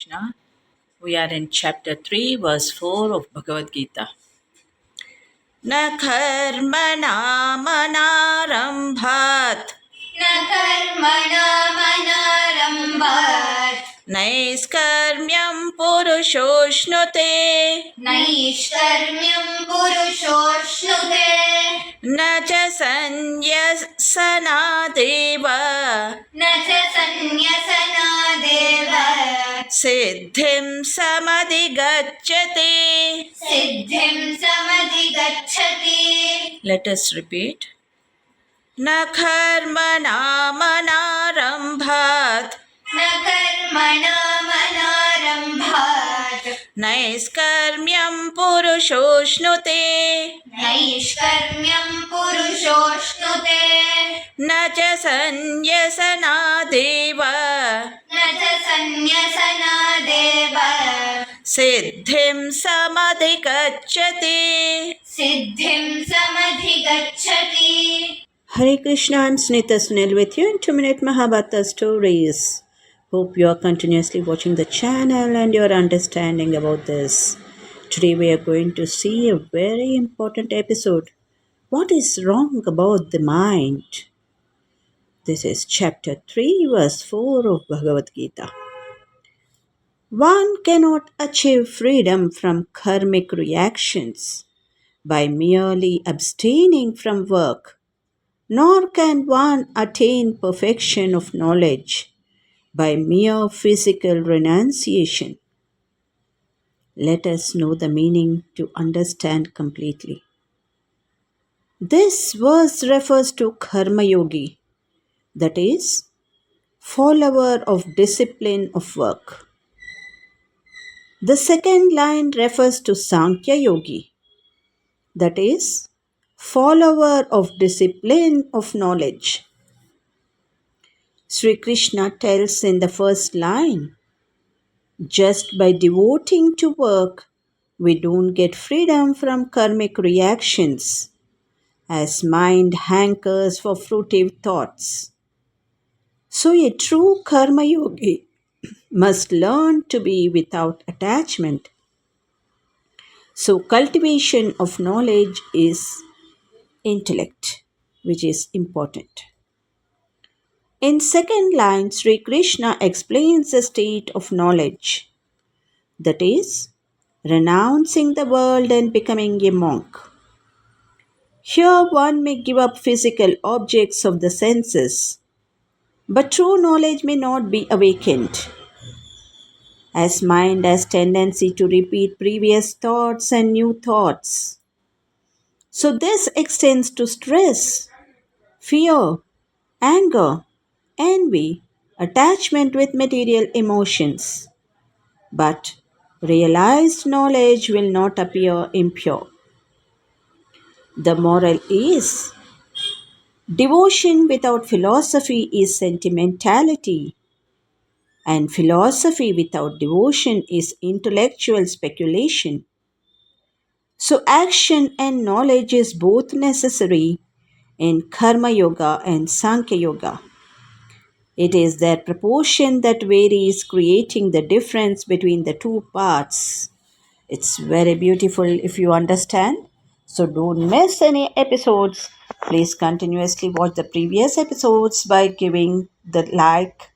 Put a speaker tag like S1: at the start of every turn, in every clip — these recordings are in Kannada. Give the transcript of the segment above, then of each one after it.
S1: Krishna. We are in chapter 3, verse 4 of Bhagavad Gita. न कर्मणामनारम्भात्।
S2: न कर्मणामनारम्भात्।
S1: नैष्कर्म्यं पुरुषोष्णुते।
S2: नैष्कर्म्यं पुरुषोऽश्नुते
S1: न च सन्न्यसनादेव
S2: न च सन्न्यसनादेव
S1: सिद्धिं समधिगच्छति।
S2: सिद्धिं समधिगच्छति।
S1: Let us repeat. न कर्मणामनारम्भात्
S2: न कर्मणामनारम्भात्
S1: नैष्कर्म्यं पुरुषोष्णुते।
S2: नैष्कर्म्यं पुरुषोऽश्नुते
S1: न च सन्न्यसनादेव
S2: न च सन्न्यसनादेव
S1: सिद्धिं समधिगच्छति
S2: सिद्धिं समधिगच्छति
S1: Hare Krishna, I'm Snita Sunil with you in 2 Minute Mahabharata Stories. Hope you are continuously watching the channel and you're understanding about this. Today we are going to see a very important episode. What is wrong about the mind? This is chapter 3, verse 4 of Bhagavad Gita. One cannot achieve freedom from karmic reactions by merely abstaining from work nor can one attain perfection of knowledge by mere physical renunciation. Let us know the meaning to understand completely. This verse refers to Karma Yogi, that is, follower of discipline of work. The second line refers to Sankhya Yogi, that is, follower of discipline of knowledge. Sri Krishna tells in the first line just by devoting to work, we don't get freedom from karmic reactions as mind hankers for fruitive thoughts. So, a true karma yogi must learn to be without attachment. So, cultivation of knowledge is intellect, which is important. In second line, Sri Krishna explains the state of knowledge, that is, renouncing the world and becoming a monk. Here one may give up physical objects of the senses, but true knowledge may not be awakened. As mind has tendency to repeat previous thoughts and new thoughts, so this extends to stress, fear, anger, envy, attachment with material emotions. But realized knowledge will not appear impure. The moral is devotion without philosophy is sentimentality, and philosophy without devotion is intellectual speculation. So, action and knowledge is both necessary in Karma Yoga and Sankhya Yoga. It is their proportion that varies, creating the difference between the two parts. It's very beautiful if you understand. So, don't miss any episodes. Please continuously watch the previous episodes by giving the like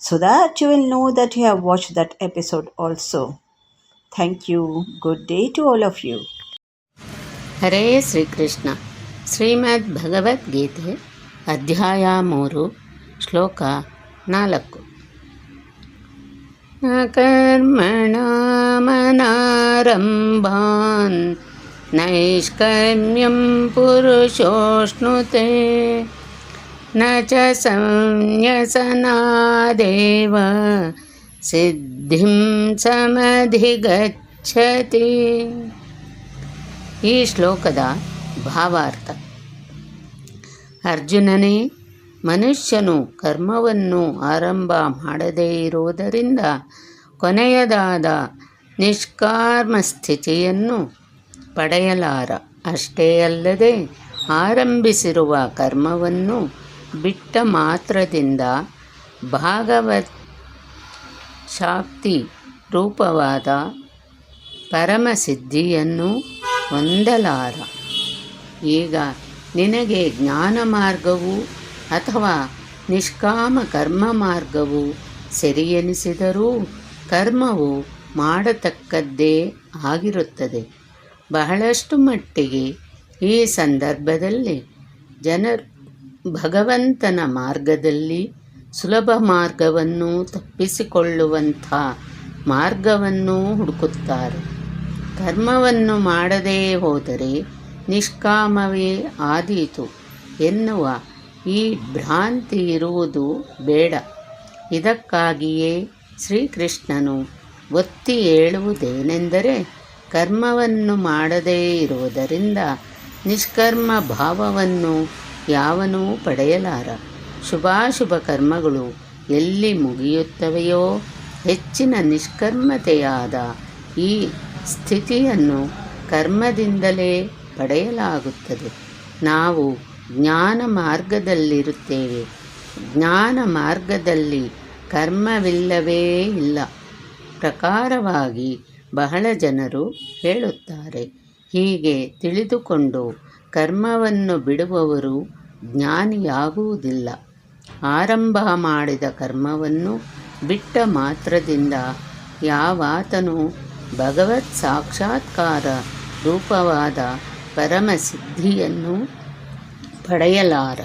S1: so that you will know that you have watched that episode also. Thank you. Good day to all of you.
S3: ಹರೇ ಶ್ರೀಕೃಷ್ಣ ಶ್ರೀಮದ್ ಭಗವದ್ಗೀತೆ ಅಧ್ಯಾಯ ಮೂರು ಶ್ಲೋಕ ನಾಲ್ಕು ನ ಕರ್ಮಣ ಮನಾರಂಭಾನ್ ನೈಷ್ಕರ್ಮ್ಯಂ ಪುರುಷೋಷ್ಣುತೆ ನ च संन्यसनादेव। सिद्धिं ಈ ಶ್ಲೋಕದ ಭಾವಾರ್ಥ, ಅರ್ಜುನನೇ, ಮನುಷ್ಯನು ಕರ್ಮವನ್ನು ಆರಂಭ ಮಾಡದೇ ಇರುವುದರಿಂದ ಕೊನೆಯದಾದ ನಿಷ್ಕಾರ್ಮ ಸ್ಥಿತಿಯನ್ನು ಪಡೆಯಲಾರ. ಅಷ್ಟೇ ಅಲ್ಲದೆ ಆರಂಭಿಸಿರುವ ಕರ್ಮವನ್ನು ಬಿಟ್ಟ ಮಾತ್ರದಿಂದ ಭಾಗವತ್ ಶಾಕ್ತಿ ರೂಪವಾದ ಪರಮಸಿದ್ಧಿಯನ್ನು ಹೊಂದಲಾರ. ಈಗ ನಿನಗೆ ಜ್ಞಾನ ಮಾರ್ಗವು ಅಥವಾ ನಿಷ್ಕಾಮ ಕರ್ಮ ಮಾರ್ಗವು ಸರಿಯೆನಿಸಿದರೂ ಕರ್ಮವು ಮಾಡತಕ್ಕದ್ದೇ ಆಗಿರುತ್ತದೆ. ಬಹಳಷ್ಟು ಮಟ್ಟಿಗೆ ಈ ಸಂದರ್ಭದಲ್ಲಿ ಜನರು ಭಗವಂತನ ಮಾರ್ಗದಲ್ಲಿ ಸುಲಭ ಮಾರ್ಗವನ್ನು ತಪ್ಪಿಸಿಕೊಳ್ಳುವಂಥ ಮಾರ್ಗವನ್ನು ಹುಡುಕುತ್ತಾರೆ. ಕರ್ಮವನ್ನು ಮಾಡದೇ ಹೋದರೆ ನಿಷ್ಕಾಮವೇ ಆದೀತು ಎನ್ನುವ ಈ ಭ್ರಾಂತಿ ಇರುವುದು ಬೇಡ. ಇದಕ್ಕಾಗಿಯೇ ಶ್ರೀಕೃಷ್ಣನು ಒತ್ತಿ ಹೇಳುವುದೇನೆಂದರೆ ಕರ್ಮವನ್ನು ಮಾಡದೇ ಇರುವುದರಿಂದ ನಿಷ್ಕರ್ಮ ಭಾವವನ್ನು ಯಾವನೂ ಪಡೆಯಲಾರ. ಶುಭಾಶುಭ ಕರ್ಮಗಳು ಎಲ್ಲಿ ಮುಗಿಯುತ್ತವೆಯೋ, ಹೆಚ್ಚಿನ ನಿಷ್ಕರ್ಮತೆಯಾದ ಈ ಸ್ಥಿತಿಯನ್ನು ಕರ್ಮದಿಂದಲೇ ಪಡೆಯಲಾಗುತ್ತದೆ. ನಾವು ಜ್ಞಾನ ಮಾರ್ಗದಲ್ಲಿರುತ್ತೇವೆ. ಜ್ಞಾನ ಮಾರ್ಗದಲ್ಲಿ ಕರ್ಮವಿಲ್ಲವೇ ಇಲ್ಲ. ಪ್ರಕಾರವಾಗಿ ಬಹಳ ಜನರು ಹೇಳುತ್ತಾರೆ. ಹೀಗೆ ತಿಳಿದುಕೊಂಡು ಕರ್ಮವನ್ನು ಬಿಡುವವರು ಜ್ಞಾನಿಯಾಗುವುದಿಲ್ಲ. ಆರಂಭ ಮಾಡಿದ ಕರ್ಮವನ್ನು ಬಿಟ್ಟ ಮಾತ್ರದಿಂದ ಯಾವಾತನು ಭಗವತ್ ಸಾಕ್ಷಾತ್ಕಾರ ರೂಪವಾದ ಪರಮಸಿದ್ಧಿಯನ್ನು ಪಡೆಯಲಾರ.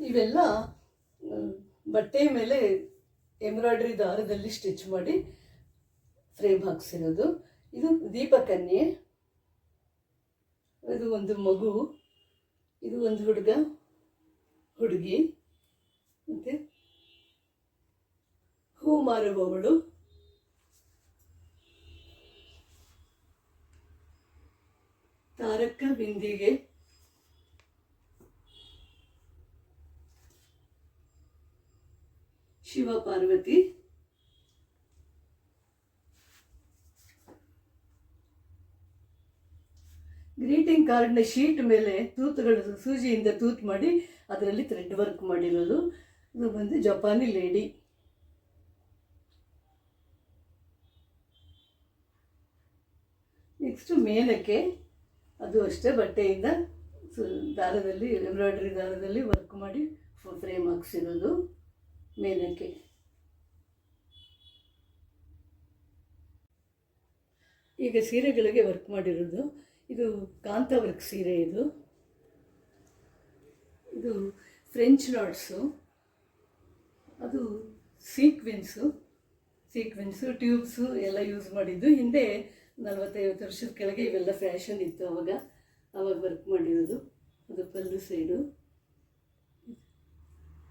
S4: ಇವೆಲ್ಲ ಬಟ್ಟೆ ಮೇಲೆ ಎಂಬ್ರಾಯ್ಡ್ರಿ ದಾರದಲ್ಲಿ ಸ್ಟಿಚ್ ಮಾಡಿ ಫ್ರೇಮ್ ಹಾಕ್ಸಿರೋದು ಇದು ದೀಪಕನ್ಯೆ. ಇದು ಒಂದು ಮಗು. ಇದು ಒಂದು ಹುಡುಗ. ಹುಡುಗಿ. ಮತ್ತು ಹೂ ಮಾರುವವಳು ತಾರಕ ಬಿಂದಿಗೆ. ಶಿವ ಪಾರ್ವತಿ ಗ್ರೀಟಿಂಗ್ ಕಾರ್ಡ್ನ ಶೀಟ್ ಮೇಲೆ ತೂತುಗಳು ಸೂಜಿಯಿಂದ ತೂತು ಮಾಡಿ, ಅದರಲ್ಲಿ ಥ್ರೆಡ್ ವರ್ಕ್ ಮಾಡಿರೋದು. ಇದು ಬಂದು ಜಪಾನಿ ಲೇಡಿ ನೆಕ್ಸ್ಟು ಮೇಲಕ್ಕೆ, ಅದು ಅಷ್ಟೇ ಬಟ್ಟೆಯಿಂದ ದಾರದಲ್ಲಿ ಎಂಬ್ರಾಯ್ಡ್ರಿ ದಾರದಲ್ಲಿ ವರ್ಕ್ ಮಾಡಿ ಫ್ರೇಮ್ ಹಾಕ್ಸಿರೋದು ಮೇಲಕ್ಕೆ. ಈಗ ಸೀರೆಗಳಿಗೆ ವರ್ಕ್ ಮಾಡಿರೋದು. ಇದು ಕಾಂತ ವರ್ಕ್ ಸೀರೆ ಇದು. ಇದು ಫ್ರೆಂಚ್ ನಾಟ್ಸು ಅದು ಸೀಕ್ವೆನ್ಸು ಸೀಕ್ವೆನ್ಸು ಟ್ಯೂಬ್ಸು ಎಲ್ಲ ಯೂಸ್ ಮಾಡಿದ್ದು. ಹಿಂದೆ ನಲವತ್ತೈವತ್ತು ವರ್ಷದ ಕೆಳಗೆ ಇವೆಲ್ಲ ಫ್ಯಾಷನ್ ಇತ್ತು ಅವಾಗ. ಅವಾಗ ವರ್ಕ್ ಮಾಡಿರೋದು. ಅದು ಪಲ್ಲು ಸೈಡು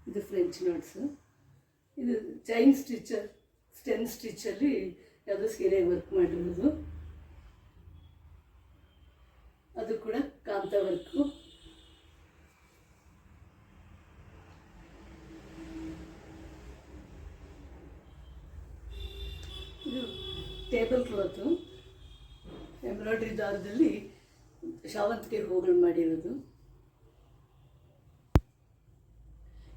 S4: ಇದು ಫ್ರೆಂಚ್ ನೋಟ್ಸು ಇದು ಚೈನ್ ಸ್ಟಿಚರ್ ಸ್ಟೆನ್ ಸ್ಟಿಚ್ಚಲ್ಲಿ ಯಾವುದೋ ಸೀರೆ ವರ್ಕ್ ಮಾಡಿರೋದು. ಅದು ಕೂಡ ಕಾಂತ ವರ್ಕು. ಇದು ಟೇಬಲ್ ಕ್ಲಾತು. ಎಂಬ್ರಾಯ್ಡ್ರಿ ದಾರದಲ್ಲಿ ಶಾವಂತಿಗೆ ಹೂಗಳು ಮಾಡಿರೋದು.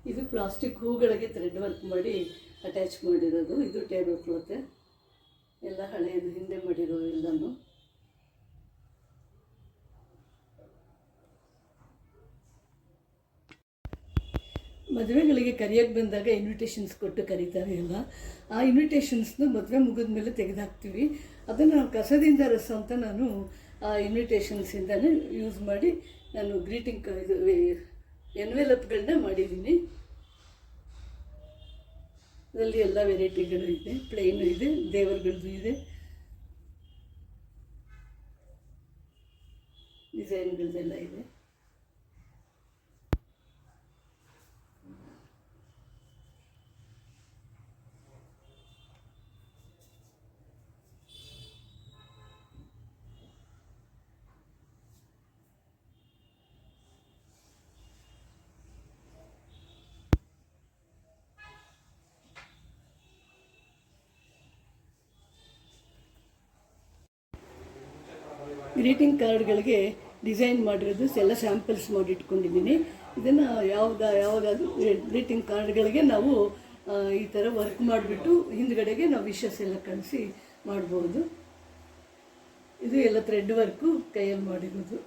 S4: ಇದು ಪ್ಲಾಸ್ಟಿಕ್ ಹೂಗಳಿಗೆ ಥ್ರೆಡ್ ವರ್ಕ್ ಮಾಡಿ ಅಟ್ಯಾಚ್ ಮಾಡಿರೋದು. ಇದು ಟೇಬಲ್ ಕ್ಲಾತ್. ಎಲ್ಲ ಹಳೆಯದು, ಹಿಂದೆ ಮಾಡಿರೋ ಎಲ್ಲನೂ. ಮದುವೆಗಳಿಗೆ ಕರೆಯೋಕ್ಕೆ ಬಂದಾಗ ಇನ್ವಿಟೇಷನ್ಸ್ ಕೊಟ್ಟು ಕರೀತಾರೆ ಎಲ್ಲ ಆ ಇನ್ವಿಟೇಷನ್ಸ್ನ ಮದುವೆ ಮುಗಿದ ಮೇಲೆ ತೆಗೆದುಹಾಕ್ತೀವಿ ಅದನ್ನು ನಾವು ಕಸದಿಂದ ರಸ ಅಂತ ನಾನು ಆ ಇನ್ವಿಟೇಷನ್ಸಿಂದನೇ ಯೂಸ್ ಮಾಡಿ ನಾನು ಗ್ರೀಟಿಂಗ್ ಇದು ಎನ್ವೆಲಪ್ಗಳನ್ನ ಮಾಡಿದ್ದೀನಿ. ಅದರಲ್ಲಿ ಎಲ್ಲ ವೆರೈಟಿಗಳು ಇದೆ. ಪ್ಲೇನು ಇದೆ ದೇವರುಗಳದ್ದು ಇದೆ. ಡಿಸೈನ್ಗಳದ್ದೆಲ್ಲ ಇದೆ. ಗ್ರೀಟಿಂಗ್ ಕಾರ್ಡ್ಗಳಿಗೆ ಡಿಸೈನ್ ಮಾಡಿರೋದು ಎಲ್ಲ ಸ್ಯಾಂಪಲ್ಸ್ ಮಾಡಿ ಇಟ್ಕೊಂಡಿದ್ದೀನಿ. ಇದನ್ನು ಯಾವಾಗ ಯಾವಾಗಾದರೂ ಗ್ರೀಟಿಂಗ್ ಕಾರ್ಡ್ಗಳಿಗೆ ನಾವು ಈ ಥರ ವರ್ಕ್ ಮಾಡಿಬಿಟ್ಟು ಹಿಂದ್ಗಡೆಗೆ ನಾವು ವಿಷಸ್ ಎಲ್ಲ ಕಳಿಸಿ ಮಾಡ್ಬೋದು. ಇದು ಎಲ್ಲ ಥ್ರೆಡ್ ವರ್ಕು ಕೈಯಲ್ಲಿ ಮಾಡಿರೋದು.